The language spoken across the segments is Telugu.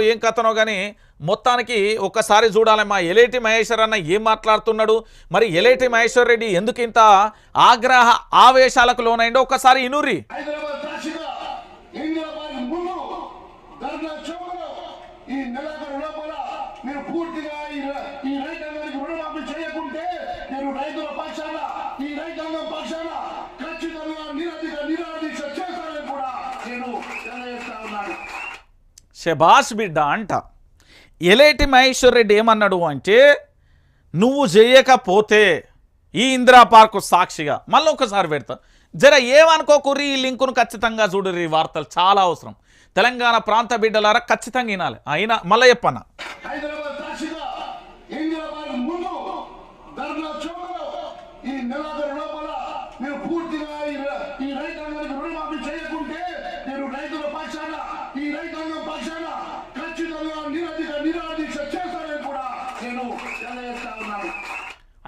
ఏం కథనో కానీ మొత్తానికి ఒక్కసారి చూడాలి మా ఎలేటి మహేశ్వర్ అన్న ఏం మాట్లాడుతున్నాడు? మరి ఎలేటి మహేశ్వర్ రెడ్డి ఎందుకు ఇంత ఆగ్రహ ఆవేశాలకు లోనైండో ఒక్కసారి ఇనూరి. ఈ రైతుల పక్షాన ఈ రైతాంగం పక్షాన ఖచ్చితంగా నిరధిక నిర చేస్తానని కూడా నేను తెలియజేస్తా ఉన్నాను శభాష్ బిడ్డ అంట. ఎలేటి మహేశ్వర్ రెడ్డి ఏమన్నాడు అంటే నువ్వు చేయకపోతే ఈ ఇందిరా పార్కు సాక్షిగా మళ్ళీ ఒకసారి పెడతా. జర ఏమనుకోకుర్రి ఈ లింకును ఖచ్చితంగా చూడరు ఈ వార్తలు చాలా అవసరం. తెలంగాణ ప్రాంత బిడ్డలారా ఖచ్చితంగా వినాలి. అయినా మళ్ళీ చెప్పన్న ఈ లోపల మీరు పూర్తిగా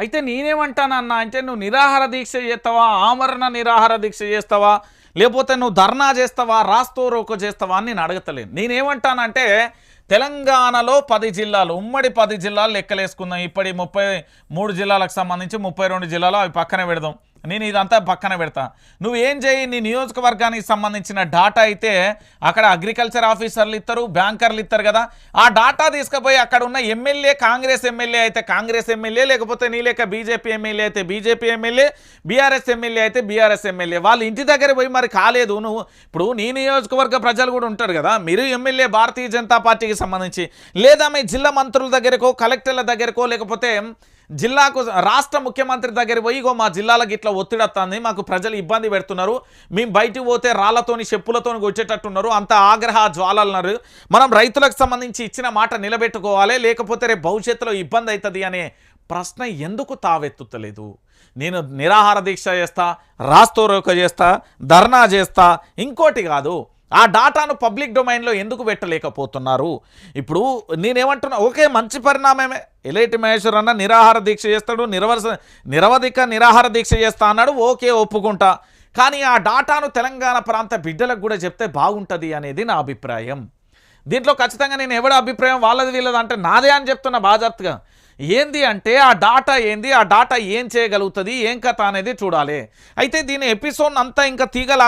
అయితే నేనేమంటానన్నా అంటే నువ్వు నిరాహార దీక్ష చేస్తావా ఆమరణ నిరాహార దీక్ష చేస్తావా లేకపోతే నువ్వు ధర్నా చేస్తావా రాస్తో రోకో చేస్తావా అని నేను అడగతలేను. నేనేమంటానంటే తెలంగాణలో పది జిల్లాలు ఉమ్మడి పది జిల్లాలు లెక్కలేసుకుందాం. ఇప్పటి ముప్పై మూడు జిల్లాలకు సంబంధించి ముప్పై రెండు జిల్లాలు అవి పక్కన పెడదాం. నేను ఇదంతా పక్కన పెడతా. నువ్వు ఏం చేయి? నీ నియోజకవర్గానికి సంబంధించిన డాటా అయితే అక్కడ అగ్రికల్చర్ ఆఫీసర్లు ఇస్తారు బ్యాంకర్లు ఇస్తారు కదా. ఆ డాటా తీసుకుపోయి అక్కడ ఉన్న ఎమ్మెల్యే కాంగ్రెస్ ఎమ్మెల్యే అయితే కాంగ్రెస్ ఎమ్మెల్యే లేకపోతే నీ లేక బీజేపీ ఎమ్మెల్యే అయితే బీజేపీ ఎమ్మెల్యే బీఆర్ఎస్ ఎమ్మెల్యే అయితే బీఆర్ఎస్ ఎమ్మెల్యే. వాళ్ళు ఇంటి దగ్గర పోయి మరి కాలేదు నువ్వు. ఇప్పుడు నీ నియోజకవర్గ ప్రజలు కూడా ఉంటారు కదా. మీరు ఎమ్మెల్యే భారతీయ జనతా పార్టీకి సంబంధించి లేదా మీ జిల్లా మంత్రుల దగ్గరకో కలెక్టర్ల దగ్గరకో లేకపోతే జిల్లాకు రాష్ట్ర ముఖ్యమంత్రి దగ్గర పోయి ఇగో మా జిల్లాలకు ఇట్లా ఒత్తిడి వస్తుంది మాకు ప్రజలు ఇబ్బంది పెడుతున్నారు మేము బయటికి పోతే రాళ్ళతోని చెప్పులతోని వచ్చేటట్టున్నారు అంత ఆగ్రహ జ్వాలన్నారు మనం రైతులకు సంబంధించి ఇచ్చిన మాట నిలబెట్టుకోవాలి లేకపోతే రేపు భవిష్యత్తులో ఇబ్బంది అవుతుంది అనే ప్రశ్న ఎందుకు తావెత్తుతలేదు? నేను నిరాహార దీక్ష చేస్తా రాస్తోరోక చేస్తా ధర్నా చేస్తా ఇంకోటి కాదు. ఆ డాటాను పబ్లిక్ డొమైన్లో ఎందుకు పెట్టలేకపోతున్నారు? ఇప్పుడు నేనేమంటున్నా ఓకే మంచి పరిణామమే ఎలేటి మహేశ్వర్ అన్న నిరాహార దీక్ష చేస్తాడు నిరవస నిరవధిక నిరాహార దీక్ష చేస్తా అన్నాడు ఓకే ఒప్పుకుంటా. కానీ ఆ డాటాను తెలంగాణ ప్రాంత బిడ్డలకు కూడా చెప్తే బాగుంటుంది అనేది నా అభిప్రాయం. దీంట్లో ఖచ్చితంగా నేను ఎవడ అభిప్రాయం వాళ్ళది వీళ్ళది అంటే నాదే అని చెప్తున్నా బాజార్తుగా. ఏంది అంటే ఆ డాటా ఏంది ఆ డాటా ఏం చేయగలుగుతుంది ఏం కథ అనేది చూడాలి. అయితే దీని ఎపిసోడ్ అంతా ఇంకా తీగలా